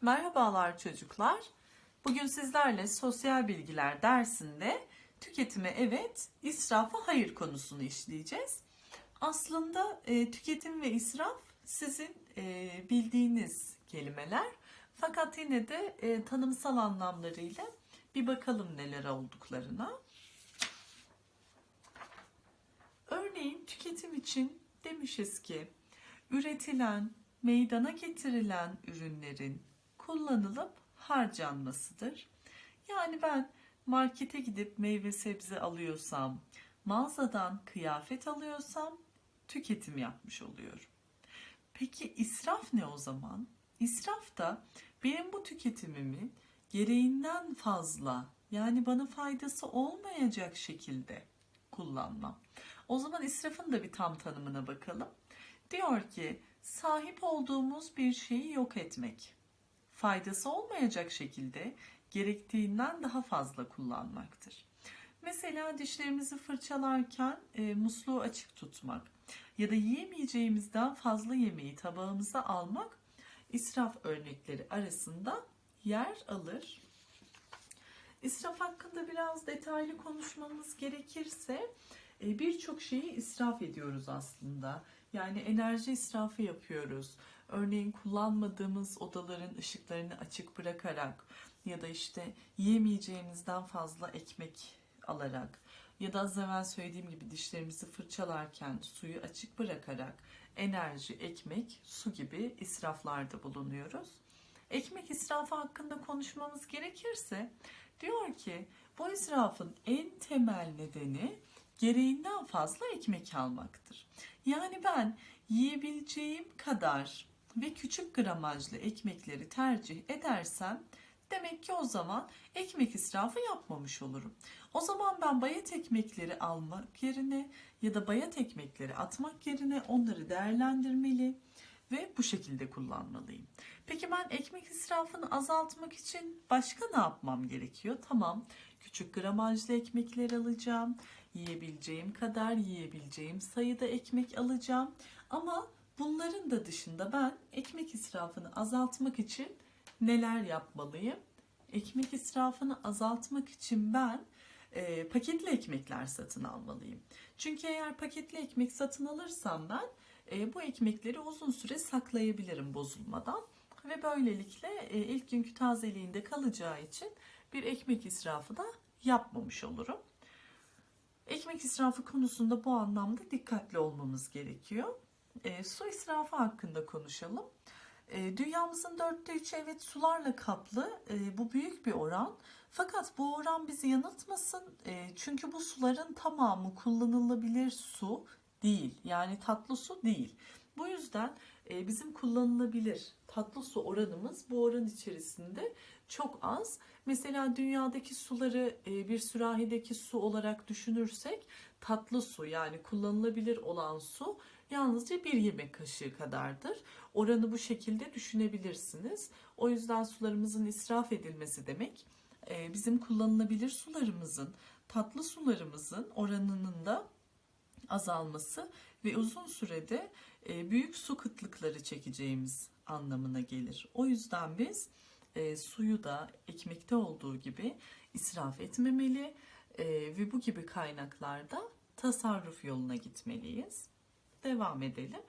Merhabalar çocuklar. Bugün sizlerle sosyal bilgiler dersinde tüketime evet, israfa hayır konusunu işleyeceğiz. Aslında e, tüketim ve israf sizin e, bildiğiniz kelimeler. Fakat yine de e, tanımsal anlamlarıyla bir bakalım neler olduklarına. Örneğin tüketim için demişiz ki üretilen, meydana getirilen ürünlerin kullanılıp harcanmasıdır. Yani ben markete gidip meyve sebze alıyorsam, mağazadan kıyafet alıyorsam tüketim yapmış oluyorum. Peki israf ne o zaman? İsraf da benim bu tüketimimi gereğinden fazla yani bana faydası olmayacak şekilde kullanmam. O zaman israfın da bir tam tanımına bakalım. Diyor ki sahip olduğumuz bir şeyi yok etmek. Faydası olmayacak şekilde gerektiğinden daha fazla kullanmaktır. Mesela dişlerimizi fırçalarken e, musluğu açık tutmak ya da yiyemeyeceğimizden fazla yemeği tabağımıza almak israf örnekleri arasında yer alır. İsraf hakkında biraz detaylı konuşmamız gerekirse e, birçok şeyi israf ediyoruz aslında. Yani enerji israfı yapıyoruz. Örneğin kullanmadığımız odaların ışıklarını açık bırakarak ya da işte yiyemeyeceğimizden fazla ekmek alarak ya da az evvel söylediğim gibi dişlerimizi fırçalarken suyu açık bırakarak enerji, ekmek, su gibi israflarda bulunuyoruz. Ekmek israfı hakkında konuşmamız gerekirse diyor ki bu israfın en temel nedeni gereğinden fazla ekmek almaktır. Yani ben yiyebileceğim kadar ve küçük gramajlı ekmekleri tercih edersem demek ki o zaman ekmek israfı yapmamış olurum. O zaman ben bayat ekmekleri almak yerine ya da bayat ekmekleri atmak yerine onları değerlendirmeli ve bu şekilde kullanmalıyım. Peki ben ekmek israfını azaltmak için başka ne yapmam gerekiyor? Tamam, küçük gramajlı ekmekler alacağım. Yiyebileceğim kadar yiyebileceğim sayıda ekmek alacağım. Ama bunların da dışında ben ekmek israfını azaltmak için neler yapmalıyım? Ekmek israfını azaltmak için ben e, paketli ekmekler satın almalıyım. Çünkü eğer paketli ekmek satın alırsam ben e, bu ekmekleri uzun süre saklayabilirim bozulmadan ve böylelikle e, ilk günkü tazeliğinde kalacağı için bir ekmek israfı da yapmamış olurum. Ekmek israfı konusunda bu anlamda dikkatli olmamız gerekiyor. E, su israfı hakkında konuşalım. E, dünyamızın dörtte üçü evet sularla kaplı. E, bu büyük bir oran. Fakat bu oran bizi yanıltmasın. E, çünkü bu suların tamamı kullanılabilir su değil. Yani tatlı su değil. Bu yüzden e, bizim kullanılabilir tatlı su oranımız bu oran içerisinde çok az. Mesela dünyadaki suları e, bir sürahideki su olarak düşünürsek tatlı su yani kullanılabilir olan su yalnızca bir yemek kaşığı kadardır. Oranı bu şekilde düşünebilirsiniz. O yüzden sularımızın israf edilmesi demek e, bizim kullanılabilir sularımızın, tatlı sularımızın oranının da azalması ve uzun sürede e, büyük su kıtlıkları çekeceğimiz anlamına gelir. O yüzden biz e, suyu da ekmekte olduğu gibi israf etmemeli e, ve bu gibi kaynaklarda tasarruf yoluna gitmeliyiz. Devam edelim.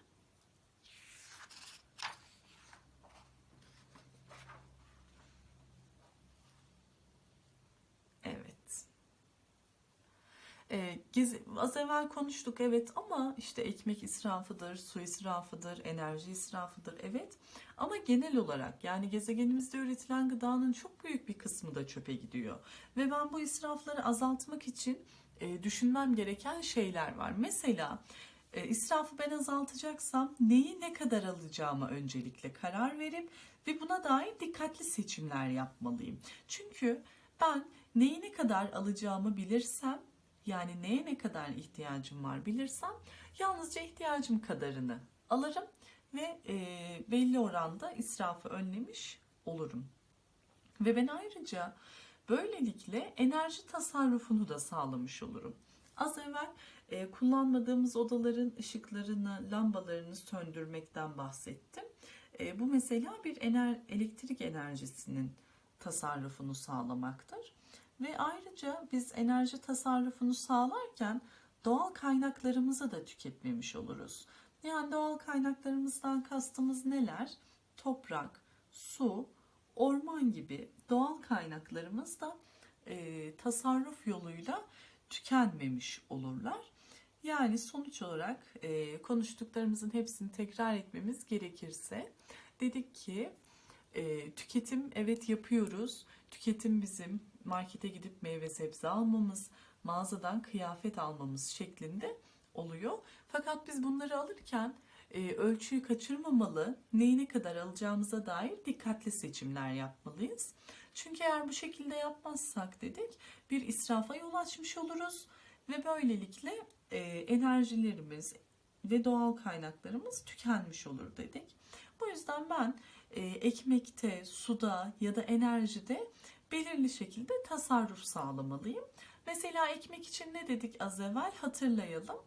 Evet. E, gezi, az evvel konuştuk evet ama işte ekmek israfıdır, su israfıdır, enerji israfıdır evet. Ama genel olarak yani gezegenimizde üretilen gıdanın çok büyük bir kısmı da çöpe gidiyor. Ve ben bu israfları azaltmak için e, düşünmem gereken şeyler var. Mesela e, israfı ben azaltacaksam neyi ne kadar alacağıma öncelikle karar verip ve buna dair dikkatli seçimler yapmalıyım. Çünkü ben neyi ne kadar alacağımı bilirsem yani neye ne kadar ihtiyacım var bilirsem yalnızca ihtiyacım kadarını alırım ve e, belli oranda israfı önlemiş olurum. Ve ben ayrıca böylelikle enerji tasarrufunu da sağlamış olurum. Az evvel e, kullanmadığımız odaların ışıklarını, lambalarını söndürmekten bahsettim. E, bu mesela bir ener, elektrik enerjisinin tasarrufunu sağlamaktır. Ve ayrıca biz enerji tasarrufunu sağlarken doğal kaynaklarımızı da tüketmemiş oluruz. Yani doğal kaynaklarımızdan kastımız neler? Toprak, su, orman gibi doğal kaynaklarımız da e, tasarruf yoluyla tükenmemiş olurlar. Yani sonuç olarak e, konuştuklarımızın hepsini tekrar etmemiz gerekirse dedik ki e, tüketim evet yapıyoruz. Tüketim bizim markete gidip meyve sebze almamız, mağazadan kıyafet almamız şeklinde oluyor. Fakat biz bunları alırken e, ölçüyü kaçırmamalı, neyi ne kadar alacağımıza dair dikkatli seçimler yapmalıyız. Çünkü eğer bu şekilde yapmazsak dedik bir israfa yol açmış oluruz ve böylelikle e, enerjilerimiz ve doğal kaynaklarımız tükenmiş olur dedik. Bu yüzden ben e, ekmekte, suda ya da enerjide belirli şekilde tasarruf sağlamalıyım. Mesela ekmek için ne dedik az evvel hatırlayalım.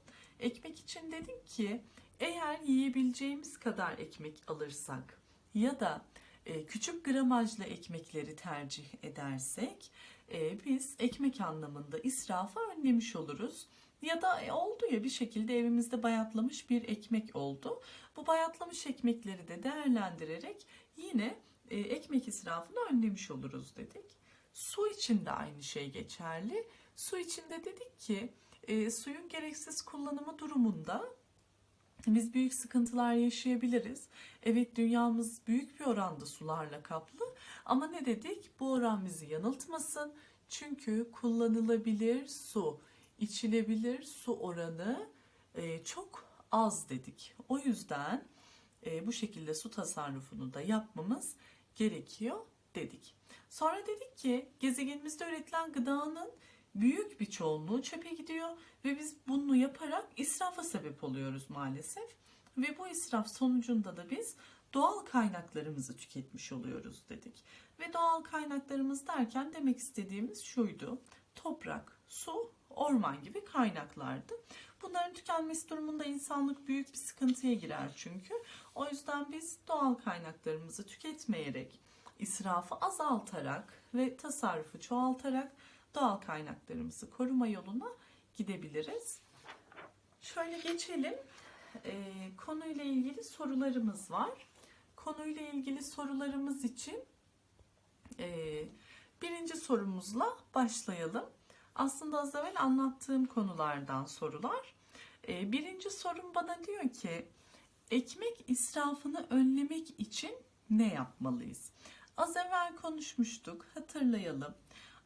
Ekmek için dedik ki eğer yiyebileceğimiz kadar ekmek alırsak ya da e, küçük gramajlı ekmekleri tercih edersek e, biz ekmek anlamında israfı önlemiş oluruz. Ya da e, oldu ya bir şekilde evimizde bayatlamış bir ekmek oldu. Bu bayatlamış ekmekleri de değerlendirerek yine e, ekmek israfını önlemiş oluruz dedik. Su için de aynı şey geçerli. Su için de dedik ki e, suyun gereksiz kullanımı durumunda biz büyük sıkıntılar yaşayabiliriz. Evet dünyamız büyük bir oranda sularla kaplı ama ne dedik? Bu oran bizi yanıltmasın. Çünkü kullanılabilir su, içilebilir su oranı e, çok az dedik. O yüzden e, bu şekilde su tasarrufunu da yapmamız gerekiyor dedik. Sonra dedik ki gezegenimizde üretilen gıdanın büyük bir çoğunluğu çöpe gidiyor ve biz bunu yaparak israfa sebep oluyoruz maalesef. Ve bu israf sonucunda da biz doğal kaynaklarımızı tüketmiş oluyoruz dedik. Ve doğal kaynaklarımız derken demek istediğimiz şuydu. Toprak, su, orman gibi kaynaklardı. Bunların tükenmesi durumunda insanlık büyük bir sıkıntıya girer çünkü. O yüzden biz doğal kaynaklarımızı tüketmeyerek, israfı azaltarak ve tasarrufu çoğaltarak doğal kaynaklarımızı koruma yoluna gidebiliriz. Şöyle geçelim. Ee, konuyla ilgili sorularımız var. Konuyla ilgili sorularımız için e, birinci sorumuzla başlayalım. Aslında az evvel anlattığım konulardan sorular. Ee, birinci sorum bana diyor ki ekmek israfını önlemek için ne yapmalıyız? Az evvel konuşmuştuk hatırlayalım.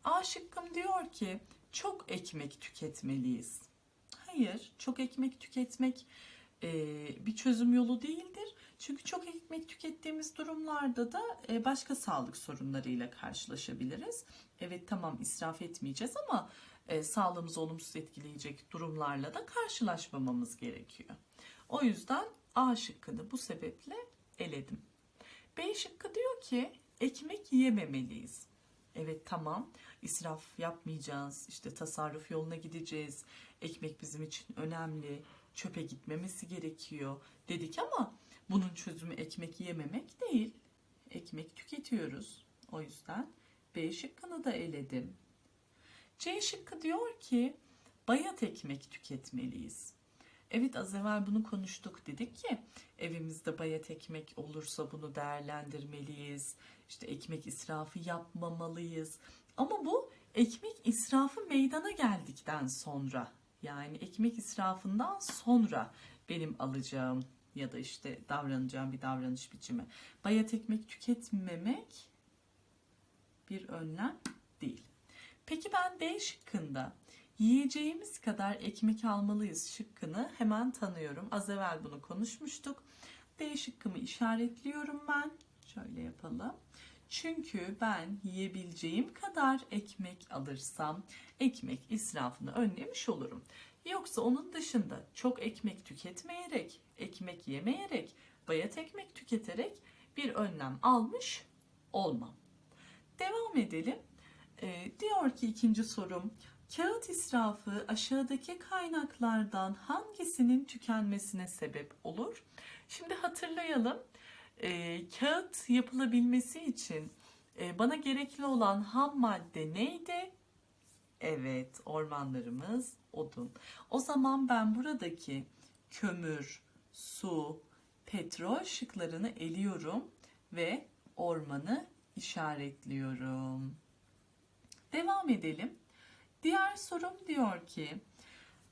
A şıkkım diyor ki çok ekmek tüketmeliyiz. Hayır, çok ekmek tüketmek e, bir çözüm yolu değildir. Çünkü çok ekmek tükettiğimiz durumlarda da e, başka sağlık sorunlarıyla karşılaşabiliriz. Evet tamam israf etmeyeceğiz ama e, sağlığımızı olumsuz etkileyecek durumlarla da karşılaşmamamız gerekiyor. O yüzden A şıkkını bu sebeple eledim. B şıkkı diyor ki ekmek yememeliyiz. Evet tamam. İsraf yapmayacağız işte tasarruf yoluna gideceğiz. Ekmek bizim için önemli çöpe gitmemesi gerekiyor dedik ama bunun çözümü ekmek yememek değil. Ekmek tüketiyoruz. O yüzden B şıkkını da eledim. C şıkkı diyor ki bayat ekmek tüketmeliyiz Evet az evvel bunu konuştuk dedik ki evimizde bayat ekmek olursa bunu değerlendirmeliyiz. İşte ekmek israfı yapmamalıyız. Ama bu ekmek israfı meydana geldikten sonra yani ekmek israfından sonra benim alacağım ya da işte davranacağım bir davranış biçimi. Bayat ekmek tüketmemek bir önlem değil. Peki ben D şıkkında yiyeceğimiz kadar ekmek almalıyız şıkkını hemen tanıyorum. Az evvel bunu konuşmuştuk. D şıkkımı işaretliyorum ben. Şöyle yapalım. Çünkü ben yiyebileceğim kadar ekmek alırsam ekmek israfını önlemiş olurum. Yoksa onun dışında çok ekmek tüketmeyerek, ekmek yemeyerek, bayat ekmek tüketerek bir önlem almış olmam. Devam edelim. Ee, diyor ki ikinci sorum, kağıt israfı aşağıdaki kaynaklardan hangisinin tükenmesine sebep olur? Şimdi hatırlayalım. e, kağıt yapılabilmesi için e, bana gerekli olan ham madde neydi? Evet, ormanlarımız odun. O zaman ben buradaki kömür, su, petrol şıklarını eliyorum ve ormanı işaretliyorum. Devam edelim. Diğer sorum diyor ki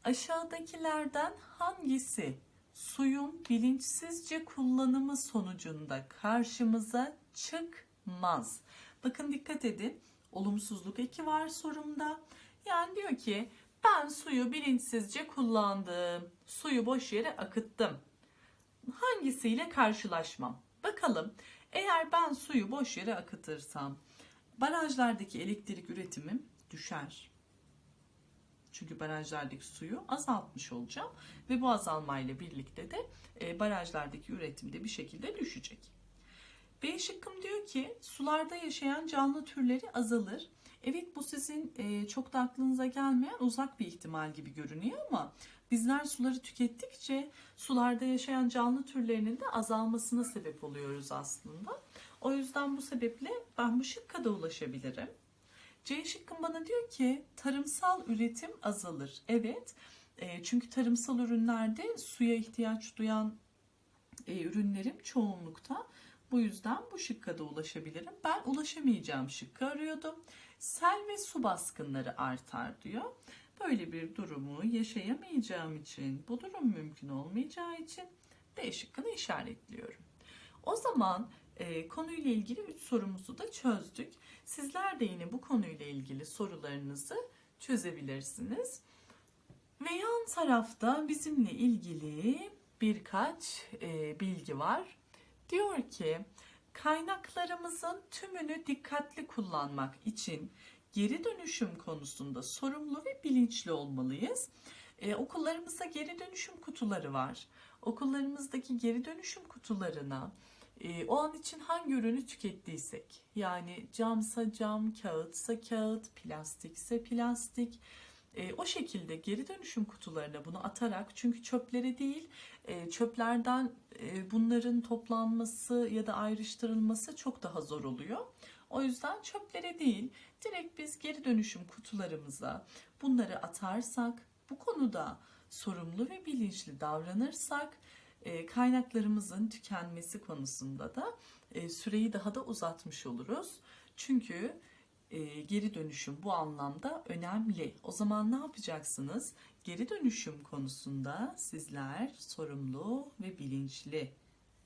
aşağıdakilerden hangisi suyun bilinçsizce kullanımı sonucunda karşımıza çıkmaz? Bakın dikkat edin. Olumsuzluk eki var sorumda. Yani diyor ki ben suyu bilinçsizce kullandım. Suyu boş yere akıttım. Hangisiyle karşılaşmam? Bakalım eğer ben suyu boş yere akıtırsam barajlardaki elektrik üretimim düşer. Çünkü barajlardaki suyu azaltmış olacağım ve bu azalmayla birlikte de e, barajlardaki üretim de bir şekilde düşecek. B şıkkım diyor ki sularda yaşayan canlı türleri azalır. Evet bu sizin e, çok da aklınıza gelmeyen uzak bir ihtimal gibi görünüyor ama bizler suları tükettikçe sularda yaşayan canlı türlerinin de azalmasına sebep oluyoruz aslında. O yüzden bu sebeple ben bu şıkka da ulaşabilirim. C şıkkım bana diyor ki tarımsal üretim azalır. Evet e, çünkü tarımsal ürünlerde suya ihtiyaç duyan e, ürünlerim çoğunlukta. Bu yüzden bu şıkka da ulaşabilirim. Ben ulaşamayacağım şıkkı arıyordum. Sel ve su baskınları artar diyor. Böyle bir durumu yaşayamayacağım için, bu durum mümkün olmayacağı için D şıkkını işaretliyorum. O zaman e, konuyla ilgili 3 sorumuzu da çözdük. Sizler de yine bu konuyla ilgili sorularınızı çözebilirsiniz. Ve yan tarafta bizimle ilgili birkaç e, bilgi var. Diyor ki kaynaklarımızın tümünü dikkatli kullanmak için geri dönüşüm konusunda sorumlu ve bilinçli olmalıyız. Ee, okullarımızda geri dönüşüm kutuları var. Okullarımızdaki geri dönüşüm kutularına e, o an için hangi ürünü tükettiysek yani camsa cam, kağıtsa kağıt, plastikse plastik e, o şekilde geri dönüşüm kutularına bunu atarak çünkü çöplere değil e, çöplerden e, bunların toplanması ya da ayrıştırılması çok daha zor oluyor. O yüzden çöplere değil direkt biz geri dönüşüm kutularımıza bunları atarsak bu konuda sorumlu ve bilinçli davranırsak kaynaklarımızın tükenmesi konusunda da e, süreyi daha da uzatmış oluruz. Çünkü e, geri dönüşüm bu anlamda önemli. O zaman ne yapacaksınız? Geri dönüşüm konusunda sizler sorumlu ve bilinçli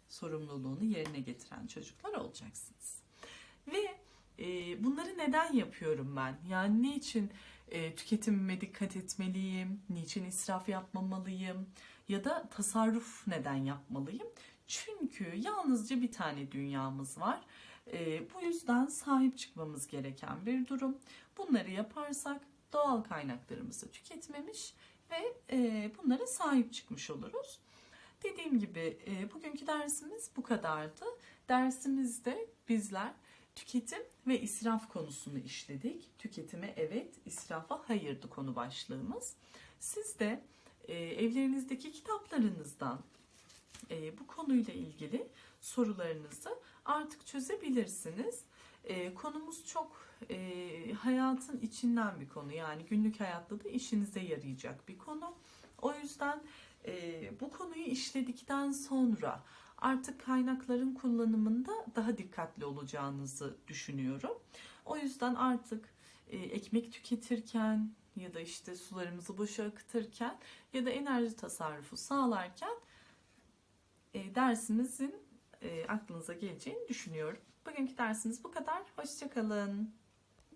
sorumluluğunu yerine getiren çocuklar olacaksınız. Ve e, bunları neden yapıyorum ben? Yani niçin e, tüketimime dikkat etmeliyim? Niçin israf yapmamalıyım? Ya da tasarruf neden yapmalıyım? Çünkü yalnızca bir tane dünyamız var. E, bu yüzden sahip çıkmamız gereken bir durum. Bunları yaparsak doğal kaynaklarımızı tüketmemiş ve e, bunlara sahip çıkmış oluruz. Dediğim gibi e, bugünkü dersimiz bu kadardı. Dersimizde bizler tüketim ve israf konusunu işledik. Tüketime evet, israfa hayırdı konu başlığımız. Siz de e, evlerinizdeki kitaplarınızdan e, bu konuyla ilgili sorularınızı artık çözebilirsiniz. E, konumuz çok hayatın içinden bir konu yani günlük hayatta da işinize yarayacak bir konu. O yüzden bu konuyu işledikten sonra artık kaynakların kullanımında daha dikkatli olacağınızı düşünüyorum. O yüzden artık ekmek tüketirken ya da işte sularımızı boşa akıtırken ya da enerji tasarrufu sağlarken e, dersimizin e, aklınıza geleceğini düşünüyorum. Bugünkü dersimiz bu kadar. Hoşçakalın.